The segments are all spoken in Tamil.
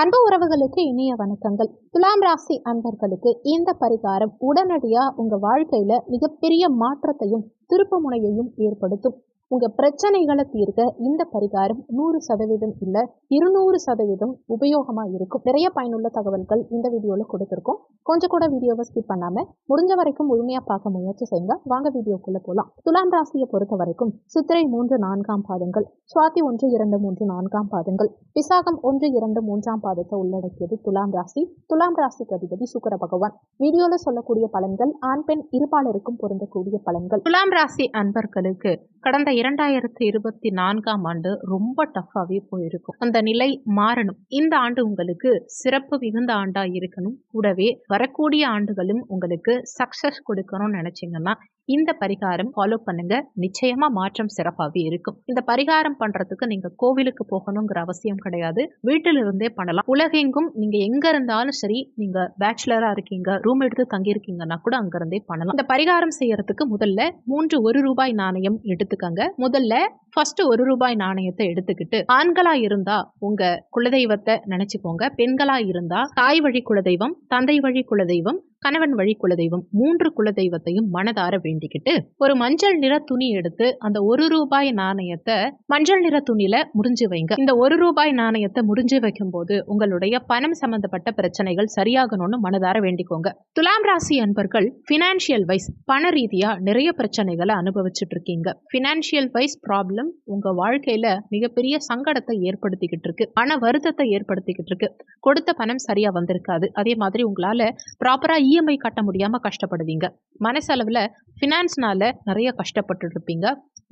அன்பு உறவுகளுக்கு இனிய வணக்கங்கள். துலாம் ராசி அன்பர்களுக்கு இந்த பரிகாரம் உடனடியா உங்க வாழ்க்கையில மிகப்பெரிய மாற்றத்தையும் திருப்பு முனையையும் ஏற்படுத்தும். உங்க பிரச்சனைகளை தீர்க்க இந்த பரிகாரம் நூறு சதவீதம் இல்ல இருநூறு சதவீதம் உபயோகமா இருக்கும். நிறைய பயனுள்ள தகவல்கள் இந்த வீடியோல கொடுத்துருக்கோம். கொஞ்சம் கூட வீடியோவை ஸ்கிப் பண்ணாம முடிஞ்ச வரைக்கும் முழுமையா பார்க்க முயற்சி செய்யுங்க. வாங்க வீடியோக்குள்ள போலாம். துலாம் ராசியை பொறுத்த வரைக்கும் சித்திரை மூன்று நான்காம் பாதங்கள் சுவாதி ஒன்று இரண்டு மூன்று நான்காம் பாதங்கள் விசாகம் ஒன்று இரண்டு மூன்றாம் பாதத்தை உள்ளடக்கியது துலாம் ராசி. துலாம் ராசிக்கு அதிபதி சுக்கர பகவான். வீடியோல சொல்லக்கூடிய பலன்கள் ஆண் பெண் இருபாலருக்கும் பொருந்தக்கூடிய பலன்கள். துலாம் ராசி அன்பர்களுக்கு கடந்த இரண்டாயிரத்தி இருபத்தி நான்காம் ஆண்டு ரொம்ப டஃப்பாகவே போயிருக்கும். அந்த நிலை மாறணும். இந்த ஆண்டு உங்களுக்கு சிறப்பு மிகுந்த ஆண்டா இருக்கணும். கூடவே வரக்கூடிய ஆண்டுகளும் உங்களுக்கு சக்சஸ் கொடுக்கணும்னு நினைச்சீங்கன்னா இந்த பரிகாரம் ஃபாலோ பண்ணுங்க. நிச்சயமா மாற்றம் சிறப்பாகவே இருக்கும். இந்த பரிகாரம் பண்றதுக்கு நீங்க கோவிலுக்கு போகணுங்கிற அவசியம் கிடையாது. வீட்டில இருந்தே பண்ணலாம். உலகெங்கும் நீங்க எங்க இருந்தாலும் சரி நீங்க பேச்சுலரா இருக்கீங்க ரூம் எடுத்து தங்கியிருக்கீங்கன்னா கூட அங்க இருந்தே பண்ணலாம். இந்த பரிகாரம் செய்யறதுக்கு முதல்ல மூன்று ஒரு ரூபாய் நாணயம் எடுத்துக்கங்க. முதல்ல ஃபர்ஸ்ட் ஒரு ரூபாய் நாணயத்தை எடுத்துக்கிட்டு ஆண்களா இருந்தா உங்க குலதெய்வத்தை நினைச்சுக்கோங்க பெண்களா இருந்தா தாய் வழி குலதெய்வம் தந்தை வழி குலதெய்வம் கணவன் வழி குலதெய்வம் மூன்று குலதெய்வத்தையும் மனதார வேண்டிக்கிட்டு ஒரு மஞ்சள் நிற துணி எடுத்து அந்த ஒரு ரூபாய் நாணயத்தை மஞ்சள் நிற துணியில முறிஞ்சு வைங்க. இந்த ஒரு ரூபாய் நாணயத்தை முறிஞ்சு வைக்கும் போது உங்களுடைய பணம் சம்பந்தப்பட்ட பிரச்சனைகள் சரியாகணும்னு மனதார வேண்டிக்கோங்க. துலாம் ராசி அன்பர்கள் பினான்சியல் வைஸ் பண ரீதியா நிறைய பிரச்சனைகளை அனுபவிச்சுட்டு இருக்கீங்க. பினான்சியல் வைஸ் ப்ராப்ளம் உங்க வாழ்க்கையில மிகப்பெரிய சங்கடத்தை ஏற்படுத்திக்கிட்டு இருக்கு. பண வருத்தத்தை ஏற்படுத்திக்கிட்டு இருக்கு. கொடுத்த பணம் சரியா வந்திருக்காது. அதே மாதிரி உங்களால ப்ராப்பரா இஎம்ஐ கட்ட முடியாமல் கஷ்டப்படுவீங்க. மனசளவில் ஃபினான்ஸ்னால நிறைய கஷ்டப்பட்டு இருப்பீங்க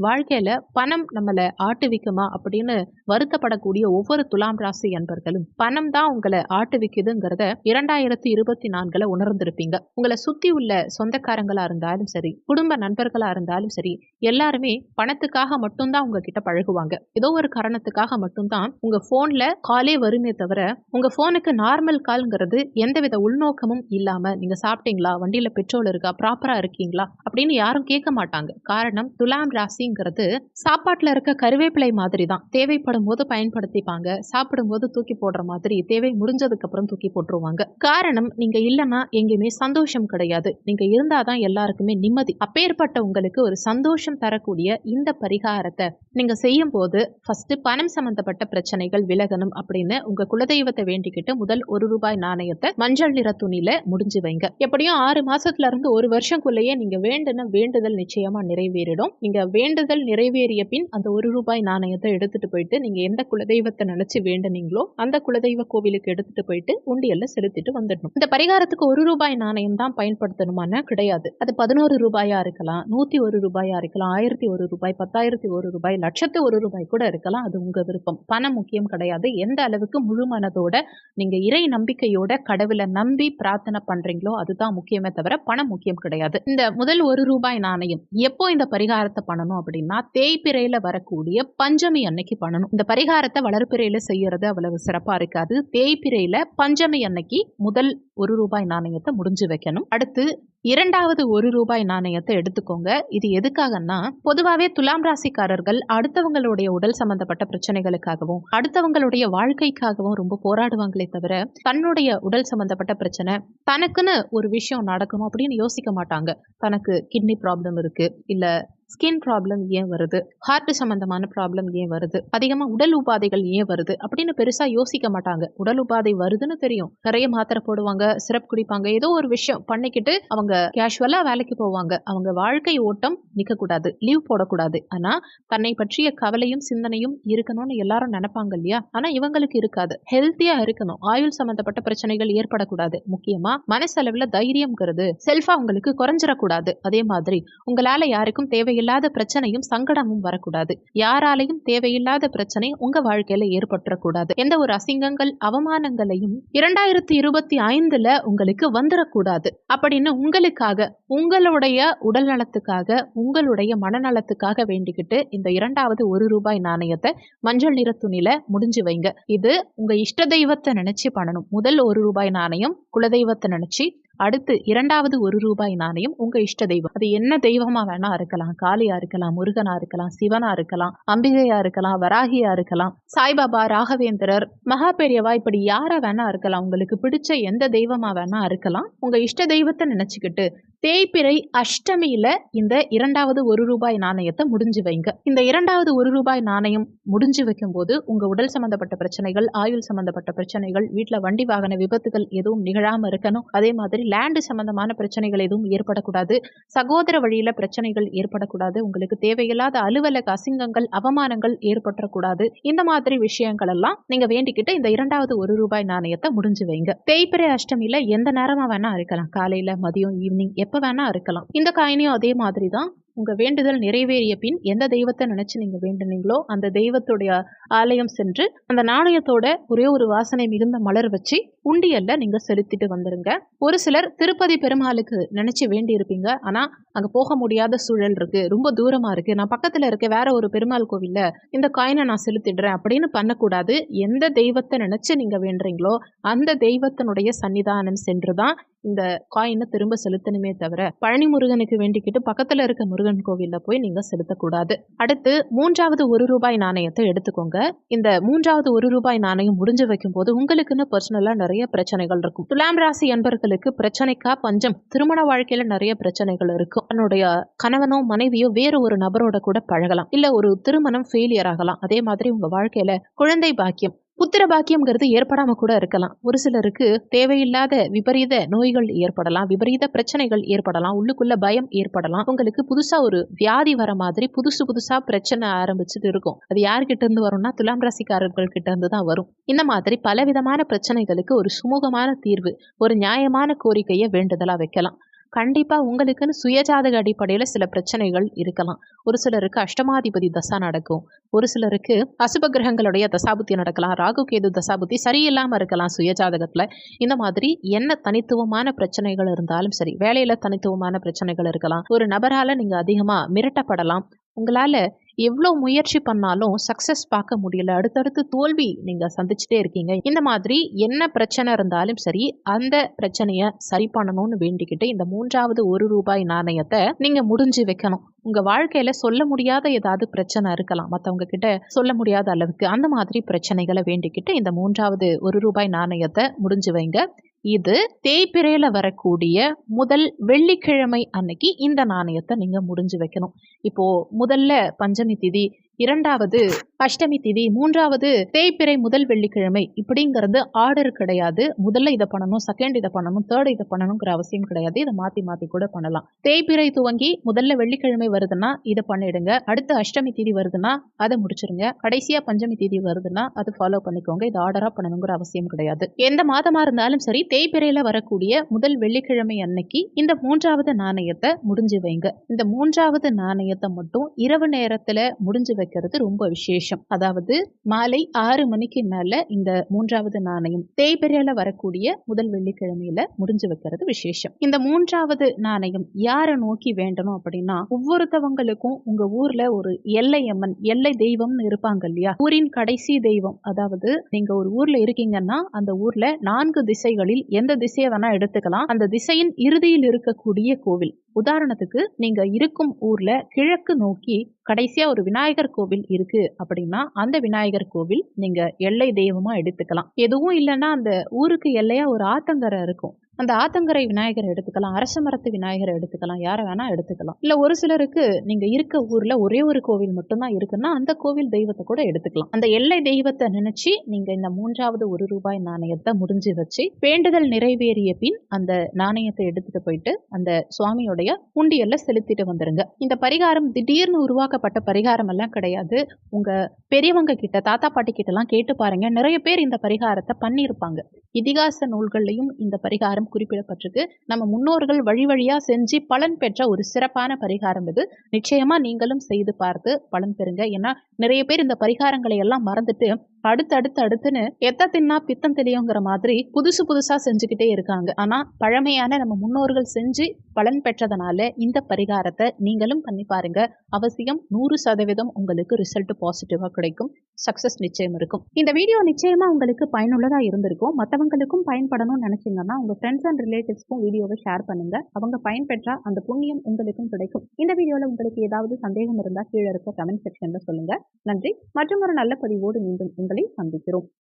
வாழ்க்கையில் பணம் நம்மளை ஆட்டுவிக்குமா அப்படின்னு வருத்தப்படக்கூடிய ஒவ்வொரு துலாம் ராசி அன்பர்களும் பணம் தான் உங்களை ஆட்டுவிக்குதுங்கிறத இரண்டாயிரத்தி இருபத்தி நான்கில் உணர்ந்திருப்பீங்க. உங்களை சுற்றி உள்ள சொந்தக்காரங்களாக இருந்தாலும் சரி குடும்ப நண்பர்களாக இருந்தாலும் சரி எல்லாருமே பணத்துக்காக மட்டும்தான் உங்ககிட்ட பழகுவாங்க. ஏதோ ஒரு காரணத்துக்காக மட்டும்தான் உங்கள் ஃபோனில் காலே வருமே தவிர உங்கள் ஃபோனுக்கு நார்மல் கால்ங்கிறது எந்தவித உள்நோக்கமும் இல்லாமல் நீங்கள் சாப்பிட்டீங்களா? வண்டியில் பெட்ரோல் இருக்கா? ப்ராப்பராக இருக்கீங்களா? அப்படின்னு யாரும் கேட்க மாட்டாங்க. காரணம் துலாம் ராசிங்கிறது சாப்பாட்டில் இருக்க கருவேப்பிலை மாதிரி தான் தேவைப்படும் போது பயன்படுத்திப்பாங்க. சாப்பிடும்போது தூக்கி போடுற மாதிரி தேவை முடிஞ்சதுக்கு அப்புறம் தூக்கி போட்டுருவாங்க. காரணம் நீங்க இல்லைன்னா எங்கேயுமே சந்தோஷம் கிடையாது. நீங்க இருந்தாதான் எல்லாருக்குமே நிம்மதி. அப்பேற்பட்ட உங்களுக்கு ஒரு சந்தோஷம் தரக்கூடிய இந்த பரிகாரத்தை நீங்க செய்யும் போது ஃபர்ஸ்ட் பணம் சம்பந்தப்பட்ட பிரச்சனைகள் விலகணும் அப்படின்னு உங்க குலதெய்வத்தை வேண்டிக்கிட்டு முதல் ஒரு ரூபாய் நாணயத்தை மஞ்சள் நிற துணியில முடிஞ்சு வைங்க. எப்படியும் ஆறு மாசத்துல இருந்து ஒரு வருஷம்குள்ளேயே நீங்க வேண்டுன வேண்டுதல் நிச்சயமா நிறைவேறிடும். நீங்க வேண்டுதல் நிறைவேறிய பின் அந்த ஒரு ரூபாய் நாணயத்தை எடுத்துட்டு போயிட்டு நீங்க எந்த குலதெய்வத்தை நினைச்சு வேண்டுனீங்களோ அந்த குலதெய்வ கோவிலுக்கு எடுத்துட்டு போயிட்டு உண்டியல்ல செலுத்திட்டு வந்துடணும். இந்த பரிகாரத்துக்கு ஒரு ரூபாய் நாணயம் தான் பயன்படுத்தணுமான கிடையாது. அது பதினோரு ரூபாயா இருக்கலாம் நூத்தி ஒரு ரூபாயா இருக்கலாம் ஆயிரத்தி ஒரு ரூபாய் பத்தாயிரத்தி ஒரு ரூபாய் லட்சத்து ஒரு ரூபாய் கூட இருக்கலாம். அது உங்க விருப்பம். பணம் முக்கியம் கிடையாது. எந்த அளவுக்கு முழு மனதோட நீங்க இறை நம்பிக்கையோட கடவுளை நம்பி பிரார்த்தனை பண்றீங்களோ அதுதான் முக்கியமே தவிர பணம் முக்கியம் கிடையாது. இந்த முதல் ஒரு ரூபாய் நாணயம் எப்போ இந்த பரிகாரத்தை பண்ணணும் அப்படின்னா தேய்பிரையில வரக்கூடிய பஞ்சமி அன்னைக்கு பண்ணணும். இந்த பரிகாரத்தை வளர்ப்பிரையில செய்யறது அவ்வளவு சிறப்பா இருக்காது. தேய்பிரையில பஞ்சமி அன்னைக்கு முதல் ஒரு ரூபாய் நாணயத்தை முடிஞ்சு வைக்கணும். அடுத்து இரண்டாவது ஒரு ரூபாய் நாணயத்தை எடுத்துக்கோங்க. இது எதுக்காகன்னா பொதுவாகவே துலாம் ராசிக்காரர்கள் அடுத்தவங்களுடைய உடல் சம்பந்தப்பட்ட பிரச்சனைகளுக்காகவும் அடுத்தவங்களுடைய வாழ்க்கைக்காகவும் ரொம்ப போராடுவாங்களே தவிர தன்னுடைய உடல் சம்பந்தப்பட்ட பிரச்சனை தனக்குன்னு ஒரு விஷயம் நடக்கணும் அப்படின்னு யோசிக்க மாட்டாங்க. தனக்கு கிட்னி ப்ராப்ளம் இருக்கு இல்லை ஸ்கின் ப்ராப்ளம் ஏன் வருது? ஹார்ட் சம்மந்தமான ப்ராப்ளம் ஏன் வருது? அதிகமாக உடல் உபாதைகள் ஏன் வருது? அப்படின்னு பெருசாக யோசிக்க மாட்டாங்க. உடல் உபாதை வருதுன்னு தெரியும். நிறைய மாத்திரை போடுவாங்க சிரப் குடிப்பாங்க ஏதோ ஒரு விஷயம் பண்ணிக்கிட்டு அவங்க கேஷுவலாக வேலைக்கு போவாங்க. அவங்க வாழ்க்கை ஓட்டம் நிற்கக்கூடாது லீவ் போடக்கூடாது. ஆனால் தன்னை பற்றிய கவலையும் சிந்தனையும் இருக்கணும்னு எல்லாரும் நினைப்பாங்க இல்லையா? ஆனால் இவங்களுக்கு இருக்காது. ஹெல்த்தியாக இருக்கணும். ஆயுள் சம்மந்தப்பட்ட பிரச்சனைகள் ஏற்படக்கூடாது. முக்கியமாக மனசளவில் தைரியம்ங்கிறது செல்ஃபாக உங்களுக்கு குறைஞ்சிடக்கூடாது. அதே மாதிரி உங்களால் யாருக்கும் தேவை தேவையில்லாத பிரச்சனையும் சங்கடமும் வரக்கூடாது. யாராலையும் தேவையில்லாத பிரச்சனை உங்க வாழ்க்கையில ஏற்பட்டுறக்கூடாது. எந்த ஒரு அசிங்கங்கள் அவமானங்களையும் இரண்டாயிரத்தி இருபத்தி ஐந்துல உங்களுக்கு வந்துடக்கூடாது அப்படின்னு உங்களுக்காக உங்களுடைய உடல் நலத்துக்காக உங்களுடைய மனநலத்துக்காக வேண்டிக்கிட்டு இந்த இரண்டாவது ஒரு ரூபாய் நாணயத்தை மஞ்சள் நிற துணியில முடிஞ்சு வைங்க. இது உங்க இஷ்ட தெய்வத்தை நினைச்சு பண்ணணும். முதல் ஒரு ரூபாய் நாணயம் குலதெய்வத்தை நினைச்சு அடுத்து இரண்டாவது ஒரு ரூபாய் நாணயம் உங்க இஷ்ட தெய்வம். அது என்ன தெய்வமா வேணா இருக்கலாம். காளியா இருக்கலாம் முருகனா இருக்கலாம் சிவனா இருக்கலாம் அம்பிகையா இருக்கலாம் வராகியா இருக்கலாம். சாய்பாபா ராகவேந்திரர் மகா பெரியவா இப்படி யாரா வேணா இருக்கலாம். உங்களுக்கு பிடிச்ச எந்த தெய்வமா வேணா இருக்கலாம். உங்க இஷ்ட தெய்வத்தை நினைச்சுக்கிட்டு தேய்பிறை அஷ்டமியில இந்த இரண்டாவது ஒரு ரூபாய் நாணயத்தை முடிஞ்சு வைங்க. இந்த இரண்டாவது ஒரு ரூபாய் நாணயம் முடிஞ்சு வைக்கும்போது உங்க உடல் சம்பந்தப்பட்ட பிரச்சனைகள் ஆயுள் சம்பந்தப்பட்ட பிரச்சனைகள் வீட்டில் வண்டி வாகன விபத்துகள் எதுவும் நிகழாம இருக்கணும். அதே மாதிரி லேண்டு சம்பந்தமான பிரச்சனைகள் எதுவும் ஏற்படக்கூடாது. சகோதர வழியில பிரச்சனைகள் ஏற்படக்கூடாது. உங்களுக்கு தேவையில்லாத அலுவலக அசிங்கங்கள் அவமானங்கள் ஏற்பட்டக்கூடாது இந்த மாதிரி விஷயங்கள் எல்லாம் நீங்க வேண்டிக்கிட்டு இந்த இரண்டாவது ஒரு ரூபாய் நாணயத்தை முடிஞ்சு வைங்க. தேய்பிறை அஷ்டமியில எந்த நேரமா வேணா இருக்கலாம். காலையில மதியம் ஈவினிங் எப்ப வேணா அறுக்கலாம் இந்த காயினையும் அதே மாதிரி தான். உங்க வேண்டுதல் நிறைவேறிய பின் எந்த தெய்வத்தை நினைச்சு நீங்க வேண்டுனீங்களோ அந்த தெய்வத்துடைய ஆலயம் சென்று அந்த நாணயத்தோட ஒரே ஒரு வாசனை மிகுந்த மலர் வச்சு உண்டியல்ல நீங்க செலுத்திட்டு வந்துருங்க. ஒரு சிலர் திருப்பதி பெருமாளுக்கு நினைச்சு வேண்டி இருப்பீங்க ஆனா அங்க போக முடியாத சூழல் இருக்கு. ரொம்ப தூரமா இருக்கு. நான் பக்கத்துல இருக்க வேற ஒரு பெருமாள் கோவில்ல இந்த காயினை நான் செலுத்திடுறேன் அப்படின்னு பண்ணக்கூடாது. எந்த தெய்வத்தை நினைச்சு நீங்க வேண்டுறீங்களோ அந்த தெய்வத்தினுடைய சன்னிதானம் சென்றுதான் இந்த காயினை திரும்ப செலுத்தணுமே தவிர பழனி முருகனுக்கு வேண்டிக்கிட்டு பக்கத்துல இருக்க முருகன் கோவில்ல போய் நீங்க செலுத்தக்கூடாது. அடுத்து மூன்றாவது ஒரு ரூபாய் நாணயத்தை எடுத்துக்கோங்க. இந்த மூன்றாவது ஒரு ரூபாய் நாணயம் முடிஞ்சு வைக்கும் போது உங்களுக்குன்னு பர்சனலா நிறைய பிரச்சனைகள் இருக்கும். துலாம் ராசி என்பர்களுக்கு பிரச்சனைக்கா பஞ்சம். திருமண வாழ்க்கையில நிறைய பிரச்சனைகள் இருக்கும். தன்னுடைய கணவனோ மனைவியோ வேற ஒரு நபரோட கூட பழகலாம். இல்ல ஒரு திருமணம் ஃபெயிலியர் ஆகலாம். அதே மாதிரி உங்க வாழ்க்கையில குழந்தை பாக்கியம். புத்திர பாக்கியம்ங்கிறது ஏற்படாம கூட இருக்கலாம். ஒரு சிலருக்கு தேவையில்லாத விபரீத நோய்கள் ஏற்படலாம் விபரீத பிரச்சனைகள் ஏற்படலாம் உள்ளுக்குள்ள பயம் ஏற்படலாம். உங்களுக்கு புதுசா ஒரு வியாதி வர மாதிரி புதுசு புதுசா பிரச்சனை ஆரம்பிச்சுட்டு இருக்கும். அது யார்கிட்ட இருந்து வரும்னா துலாம் ராசிக்காரர்கள் கிட்ட இருந்து தான் வரும். இந்த மாதிரி பலவிதமான பிரச்சனைகளுக்கு ஒரு சுமூகமான தீர்வு ஒரு நியாயமான கோரிக்கையை வேண்டுதலா வைக்கலாம். கண்டிப்பாக உங்களுக்குன்னு சுயஜாதக அடிப்படையில் சில பிரச்சனைகள் இருக்கலாம். ஒரு சிலருக்கு அஷ்டமாதிபதி தசா நடக்கும். ஒரு சிலருக்கு அசுப கிரகங்களுடைய தசாபுத்தி நடக்கலாம். ராகு கேது தசாபுத்தி சரியில்லாமல் இருக்கலாம் சுயஜாதகத்தில். இந்த மாதிரி என்ன தனித்துவமான பிரச்சனைகள் இருந்தாலும் சரி வேலையில் தனித்துவமான பிரச்சனைகள் இருக்கலாம். ஒரு நபரால் நீங்கள் அதிகமாக மிரட்டப்படலாம். உங்களால் எவ்வளோ முயற்சி பண்ணாலும் சக்ஸஸ் பார்க்க முடியல. அடுத்தடுத்து தோல்வி நீங்கள் சந்திச்சுட்டே இருக்கீங்க. இந்த மாதிரி என்ன பிரச்சனை இருந்தாலும் சரி அந்த பிரச்சனையை சரி பண்ணணும்னு வேண்டிக்கிட்டு இந்த மூன்றாவது ஒரு ரூபாய் நாணயத்தை நீங்கள் முடிஞ்சு வைக்கணும். உங்கள் வாழ்க்கையில் சொல்ல முடியாத ஏதாவது பிரச்சனை இருக்கலாம். மற்றவங்க கிட்ட சொல்ல முடியாத அளவுக்கு அந்த மாதிரி பிரச்சனைகளை வேண்டிக்கிட்டு இந்த மூன்றாவது ஒரு ரூபாய் நாணயத்தை முடிஞ்சு வைங்க. இது தேய்பிறையில வரக்கூடிய முதல் வெள்ளிக்கிழமை அன்னைக்கு இந்த நாணயத்தை நீங்க முடிஞ்சு வைக்கணும். இப்போ முதல்ல பஞ்சமி திதி இரண்டாவது அஷ்டமி திதி. மூன்றாவது தேய்பிறை முதல் வெள்ளிக்கிழமை. இப்படிங்கிறது ஆர்டர் கிடையாது. முதல்ல இதை பண்ணணும் செகண்ட் இதை பண்ணணும் தேர்ட் இதை பண்ணணுங்கிற அவசியம் கிடையாது. இதை மாத்தி மாத்தி கூட பண்ணலாம். தேய்பிறை துவங்கி முதல்ல வெள்ளிக்கிழமை வருதுன்னா இதை பண்ணிடுங்க. அடுத்து அஷ்டமி திதி வருதுன்னா அதை முடிச்சிருங்க. கடைசியா பஞ்சமி திதி வருதுன்னா அது ஃபாலோ பண்ணிக்கோங்க. இது ஆர்டரா பண்ணணுங்கிற அவசியம் கிடையாது. எந்த மாதமா இருந்தாலும் சரி தேய்பிறையில வரக்கூடிய முதல் வெள்ளிக்கிழமை அன்னைக்கு இந்த மூன்றாவது நாணயத்தை முடிஞ்சு வைங்க. இந்த மூன்றாவது நாணயத்தை மட்டும் இரவு நேரத்துல முடிஞ்சு வைக்கிறது ரொம்ப விசேஷம். அதாவது மாலை ஆறு மணிக்கு மேல இந்த மூன்றாவது நாணயம் தேய்பிறையில வரக்கூடிய முதல் வெள்ளிக்கிழமையில முடிஞ்சு வைக்கிறது விசேஷம். இந்த மூன்றாவது நாணயம் யாரை நோக்கி வேண்டணும் அப்படின்னா ஒவ்வொருத்தவங்களுக்கும் உங்க ஊர்ல ஒரு எல்லை அம்மன் எல்லை தெய்வம்னு இருப்பாங்க இல்லையா? ஊரின் கடைசி தெய்வம். அதாவது நீங்க ஒரு ஊர்ல இருக்கீங்கன்னா அந்த ஊர்ல நான்கு திசைகளில் எந்த திசையை வேணா எடுத்துக்கலாம். அந்த திசையின் இறுதியில் இருக்கக்கூடிய கோவில். உதாரணத்துக்கு நீங்க இருக்கும் ஊர்ல கிழக்கு நோக்கி கடைசியா ஒரு விநாயகர் கோவில் இருக்கு அப்படின்னா அந்த விநாயகர் கோவில் நீங்க எல்லை தெய்வமா எடுத்துக்கலாம். எதுவும் இல்லைன்னா அந்த ஊருக்கு எல்லையா ஒரு ஆத்தங்கரை இருக்கும். அந்த ஆத்தங்கரை விநாயகரை எடுத்துக்கலாம் அரச மரத்து விநாயகரை எடுத்துக்கலாம் யாரை வேணா எடுத்துக்கலாம். இல்ல ஒரு சிலருக்கு நீங்க இருக்க ஊர்ல ஒரே ஒரு கோவில் மட்டும்தான் இருக்குன்னா அந்த கோவில் தெய்வத்தை கூட எடுத்துக்கலாம். அந்த எல்லை தெய்வத்தை நினைச்சு நீங்க இந்த மூன்றாவது ஒரு ரூபாய் நாணயத்தை முடிஞ்சு வச்சு வேண்டுதல் நிறைவேறிய பின் அந்த நாணயத்தை எடுத்துட்டு போயிட்டு அந்த சுவாமியோடைய உண்டியல்ல செலுத்திட்டு வந்துருங்க. இந்த பரிகாரம் திடீர்னு உருவாக்கப்பட்ட பரிகாரம் எல்லாம் கிடையாது. உங்க பெரியவங்க கிட்ட தாத்தா பாட்டி கிட்ட எல்லாம் கேட்டு பாருங்க. நிறைய பேர் இந்த பரிகாரத்தை பண்ணியிருப்பாங்க இதிகாச நூல்கள்லையும் இந்த பரிகாரம் குறிப்பிடப்பட்டிருக்கு. நம்ம முன்னோர்கள் வழி வழியா செஞ்சு பலன் பெற்ற ஒரு சிறப்பான பரிகாரம் இது. நிச்சயமா நீங்களும் செய்து பார்த்து பலன் பெறுங்க. ஏன்னா நிறைய பேர் இந்த பரிகாரங்களை எல்லாம் மறந்துட்டு அடுத்தடுத்து அடுத்துன்னு எத்த தின்னா பித்தம் தெரியுங்கிற மாதிரி புதுசு புதுசா செஞ்சுக்கிட்டே இருக்காங்க. ஆனா பழமையான நம்ம முன்னோர்கள் செஞ்சு பலன் பெற்றதுனால இந்த பரிகாரத்தை நீங்களும் பண்ணி பாருங்க. அவசியம் நூறு சதவீதம் உங்களுக்கு ரிசல்ட் பாசிட்டிவா கிடைக்கும். சக்சஸ் நிச்சயம் இருக்கும். இந்த வீடியோ நிச்சயமா உங்களுக்கு பயனுள்ளதா இருந்திருக்கும். மற்றவங்களுக்கும் பயன்படணும்னு நினைச்சீங்கன்னா உங்க ஃப்ரெண்ட்ஸ் அண்ட் ரிலேட்டிவ்ஸ்க்கும் வீடியோவை ஷேர் பண்ணுங்க. அவங்க பயன்பெற்றா அந்த புண்ணியம் உங்களுக்கும் கிடைக்கும். இந்த வீடியோல உங்களுக்கு ஏதாவது சந்தேகம் இருந்தால் கீழே இருக்க கமெண்ட் செக்ஷன்ல சொல்லுங்க. நன்றி. மற்றும் ஒரு நல்ல பதிவோடு மீண்டும் உங்களை சந்திக்கிறோம்.